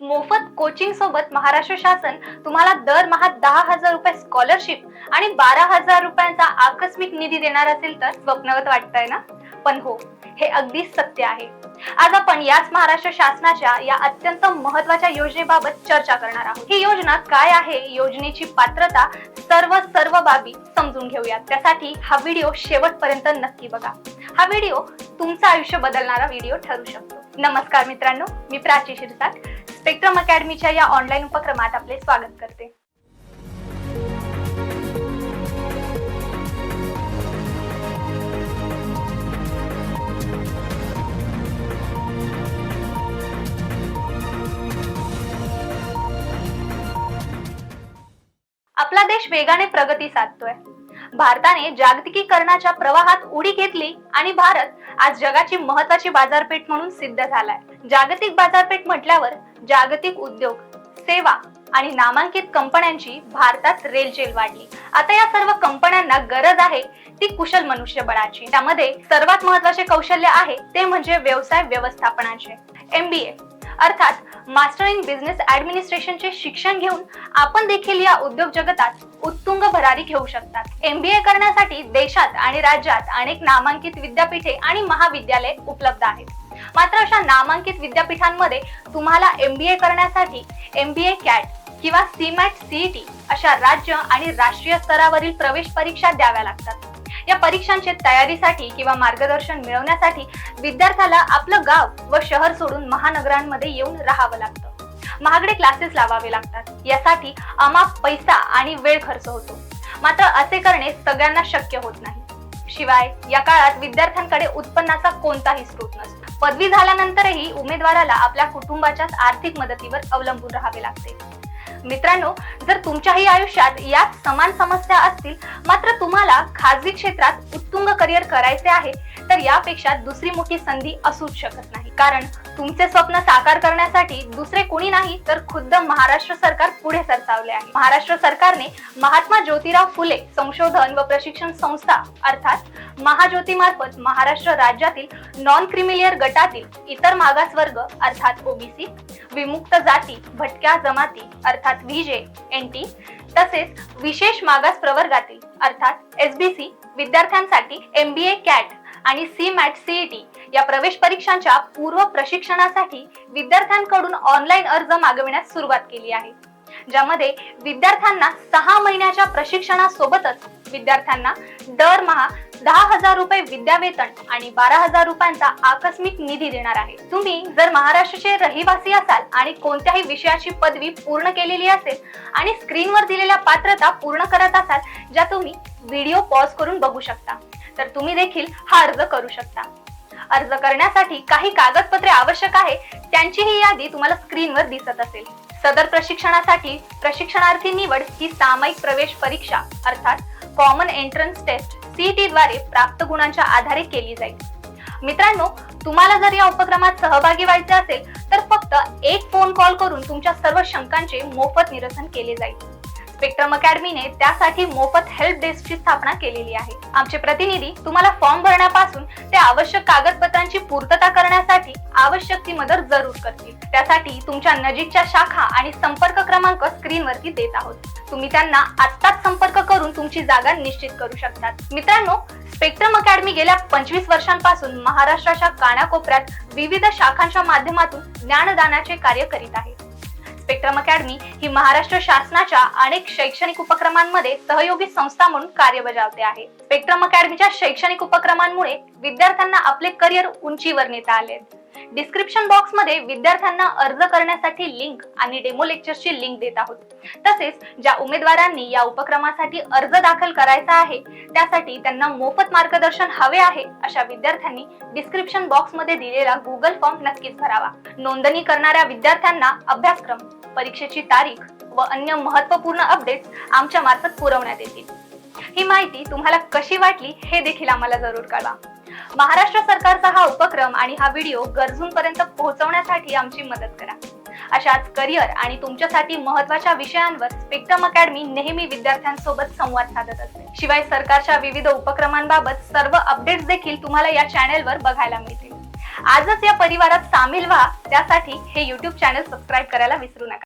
मोफत कोचिंग सोबत महाराष्ट्र शासन तुम्हाला दरमहा दहा हजार रुपये स्कॉलरशिप आणि बारा हजार रुपयांचा आकस्मिक निधी देणार असेल तर स्वप्नवत वाटतंय ना? पण हो हे अगदी सत्य आहे. आज आपण याच महाराष्ट्र शासनाच्या या अत्यंत महत्त्वाच्या योजनेबाबत चर्चा करणार आहोत. ही योजना काय आहे? योजनेची पात्रता सर्व सर्व बाबी समजून घेऊयात. त्यासाठी हा व्हिडिओ शेवटपर्यंत नक्की बघा. हा व्हिडिओ तुमचं आयुष्य बदलणारा व्हिडिओ ठरू शकतो. नमस्कार मित्रांनो मी प्राची शिरसाट. स्पेक्ट्रम अकॅडमीच्या या ऑनलाईन उपक्रमात आपले स्वागत करते. आपला देश वेगाने प्रगती साधतोय. भारताने जागतिकीकरणाच्या प्रवाहात उडी घेतली आणि भारत आज जगाची महत्वाची बाजारपेठ म्हणून सिद्ध झालाय. जागतिक बाजारपेठ म्हटल्यावर जागतिक उद्योग सेवा आणि नामांकित कंपन्यांची भारतात रेलचेल वाढली. आता या सर्व कंपन्यांना गरज आहे ती कुशल मनुष्यबळाची त्यामध्ये सर्वात महत्त्वाचे कौशल्य आहे ते म्हणजे व्यवसाय व्यवस्थापनाचे. एमबीए अर्थात मास्टर इन बिझनेस ऍडमिनिस्ट्रेशनचे शिक्षण घेऊन आपण देखील या उद्योग जगतात उत्तुंग भरारी घेऊ शकतात. एमबीए करण्यासाठी देशात आणि राज्यात अनेक नामांकित विद्यापीठे आणि महाविद्यालय उपलब्ध आहेत. मात्र अशा नामांकित विद्यापीठांमध्ये तुम्हाला एमबीए करण्यासाठी एमबीए कॅट किंवा सीमॅट सीईटी अशा राज्य आणि राष्ट्रीय स्तरावरील प्रवेश परीक्षा द्याव्या लागतात. या परीक्षांच्या तयारीसाठी किंवा मार्गदर्शन मिळवण्यासाठी विद्यार्थ्याला आपलं गाव व शहर सोडून महानगरांमध्ये येऊन राहावं लागतं. महागडे क्लासेस लावावे लागतात. यासाठी अमाप पैसा आणि वेळ खर्च होतो. मात्र असे करणे सगळ्यांना शक्य होत नाही. शिवाय या काळात विद्यार्थ्यांकडे उत्पन्नाचा कोणताही स्रोत नसतो. पदवी झाल्यानंतरही उमेदवाराला आपल्या कुटुंबाच्याच आर्थिक मदतीवर अवलंबून राहावे लागते. मित्रांनो जर तुमच्याही आयुष्यात याच समान समस्या असतील मात्र तुम्हाला खाजगी क्षेत्रात उत्तुंग करिअर करायचे आहे तर यापेक्षा दुसरी मोठी संधी असूच शकत नाही. कारण तुमचे स्वप्न साकार करण्यासाठी दुसरे कोणी नाही तर खुद्द महाराष्ट्र सरकार पुढे सरसावले आहे. महाराष्ट्र सरकारने महात्मा ज्योतिराव फुले संशोधन व प्रशिक्षण संस्था अर्थात महाज्योतीमार्फत महाराष्ट्र राज्यातील नॉन क्रिमिलियर गटातील इतर मागास वर्ग अर्थात ओबीसी विमुक्त जाती भटक्या जमाती अर्थात व्हीजे एनटी तसेच विशेष मागास प्रवर्गातील अर्थात एसबीसी विद्यार्थ्यांसाठी एमबीए कॅट आणि सी मॅट सीईटी या प्रवेश परीक्षांच्या पूर्व प्रशिक्षणासाठी विद्यार्थ्यांकडून ऑनलाईन अर्ज मागविण्यास सुरुवात केली आहे. ज्यामध्ये विद्यार्थ्यांना सहा महिन्याच्या प्रशिक्षणासोबतच विद्यार्थ्यांना दरमहा दहा हजार रुपये विद्यावेतन आणि बारा हजार रुपयांचा आकस्मिक निधी देणार आहे. तुम्ही जर महाराष्ट्राचे रहिवासी असाल आणि कोणत्याही विषयाची पदवी पूर्ण केलेली असेल आणि स्क्रीनवर दिलेल्या पात्रता पूर्ण करत असाल ज्या तुम्ही व्हिडिओ पॉज करून बघू शकता. तर तुम्ही देखील हा अर्ज करू शकता. अर्ज करण्यासाठी काही कागदपत्रे आवश्यक आहे त्यांची ही यादी तुम्हाला स्क्रीनवर दिसत असेल. सदर प्रशिक्षणासाठी प्रशिक्षणार्थी निवड ही सामायिक प्रवेश परीक्षा अर्थात कॉमन एंट्रन्स टेस्ट सीईटी द्वारे प्राप्त गुणांच्या आधारे केली जाईल. मित्रांनो तुम्हाला जर या उपक्रमात सहभागी व्हायचे असेल तर फक्त एक फोन कॉल करून तुमच्या सर्व शंकांचे मोफत निरसन केले जाईल. स्पेक्ट्रम अकॅडमीने त्यासाठी मोफत हेल्प डेस्कची स्थापना केलेली आहे. आमचे प्रतिनिधी तुम्हाला फॉर्म भरण्यापासून ते आवश्यक कागदपत्रांची पूर्तता करण्यासाठी आवश्यक ती मदत जरूर करतील. त्यासाठी तुमच्या नजीकच्या शाखा आणि संपर्क क्रमांक स्क्रीनवरती देत आहोत. तुम्ही त्यांना आत्ताच संपर्क करून तुमची जागा निश्चित करू शकतात. मित्रांनो स्पेक्ट्रम अकॅडमी गेल्या पंचवीस वर्षांपासून महाराष्ट्राच्या कानाकोपऱ्यात विविध शाखांच्या माध्यमातून ज्ञानदानाचे कार्य करीत आहे. स्पेक्ट्रम अकॅडमी ही महाराष्ट्र शासनाच्या अनेक शैक्षणिक उपक्रमांमध्ये सहयोगी संस्था म्हणून कार्य बजावते आहे. स्पेक्ट्रम अकॅडमीच्या शैक्षणिक उपक्रमांमुळे विद्यार्थ्यांना आपले करिअर उंचीवर नेता आले डिस्क्रिप्शन बॉक्समध्ये विद्यार्थ्यांना अर्ज करण्यासाठी लिंक आणि डेमो लेक्चरची लिंक देत आहोत. तसेच ज्या उमेदवारांनी या उपक्रमासाठी अर्ज दाखल करायचा आहे त्यासाठी त्यांना मोफत मार्गदर्शन हवे आहे अशा विद्यार्थ्यांनी डिस्क्रिप्शन बॉक्समध्ये दिलेला गुगल फॉर्म नक्कीच भरावा. नोंदणी करणाऱ्या विद्यार्थ्यांना अभ्यासक्रम परीक्षेची तारीख व अन्य महत्त्वपूर्ण अपडेट्स आमच्या मार्फत पुरवण्यात येतील. ही माहिती तुम्हाला कशी वाटली हे देखील आम्हाला जरूर कळवा. महाराष्ट्र सरकारचा हा उपक्रम आणि हा व्हिडिओ गरजूंपर्यंत पोहोचवण्यासाठी आमची मदत करा. अशाच करिअर आणि तुमच्यासाठी महत्त्वाच्या विषयांवर स्पेक्ट्रम अकॅडमी नेहमी विद्यार्थ्यांसोबत संवाद साधत असते. शिवाय सरकारच्या विविध उपक्रमांबाबत सर्व अपडेट्स देखील तुम्हाला या चॅनेलवर बघायला मिळतील. आजच या परिवारात सामील व्हा. त्यासाठी हे युट्यूब चॅनल सबस्क्राईब करायला विसरू नका.